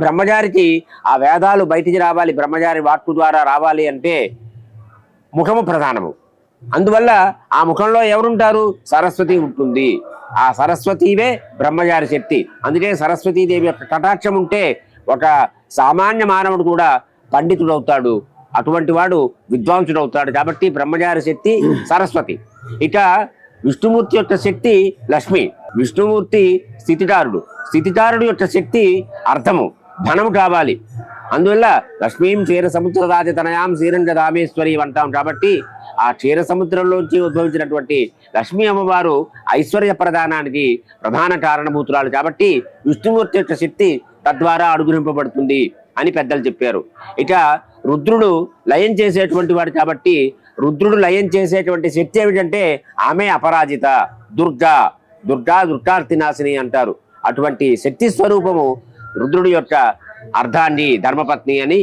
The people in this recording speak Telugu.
బ్రహ్మచారికి ఆ వేదాలు బయటికి రావాలి బ్రహ్మచారి వాక్కు ద్వారా రావాలి అంటే ముఖము ప్రధానము. అందువల్ల ఆ ముఖంలో ఎవరుంటారు? సరస్వతి ఉంటుంది. ఆ సరస్వతివే బ్రహ్మచారి శక్తి. అందుకే సరస్వతీదేవి యొక్క కటాక్షం ఉంటే ఒక సామాన్య మానవుడు కూడా పండితుడవుతాడు. అటువంటి వాడు విద్వాంసుడవుతాడు. కాబట్టి బ్రహ్మచారి శక్తి సరస్వతి. ఇక విష్ణుమూర్తి యొక్క శక్తి లక్ష్మి. విష్ణుమూర్తి స్థితికారుడు స్థితిదారుడు యొక్క శక్తి అర్థము. ధనము కావాలి. అందువల్ల లక్ష్మీం క్షీర సముద్ర రాజతనయాం శ్రీరంగ రామేశ్వరి అంటాం. కాబట్టి ఆ క్షీర సముద్రంలోంచి ఉద్భవించినటువంటి లక్ష్మీ అమ్మవారు ఐశ్వర్య ప్రధానానికి ప్రధాన కారణభూతురాలు. కాబట్టి విష్ణుమూర్తి యొక్క శక్తి తద్వారా అనుగ్రహింపబడుతుంది అని పెద్దలు చెప్పారు. ఇక రుద్రుడు లయం చేసేటువంటి వాడు కాబట్టి రుద్రుడు లయం చేసేటువంటి శక్తి ఏమిటంటే ఆమె అపరాజిత దుర్గా దుర్గా దుర్గార్తినాశిని అంటారు. అటువంటి శక్తి స్వరూపము రుద్రుడి యొక్క అర్థాన్ని ధర్మపత్ని అని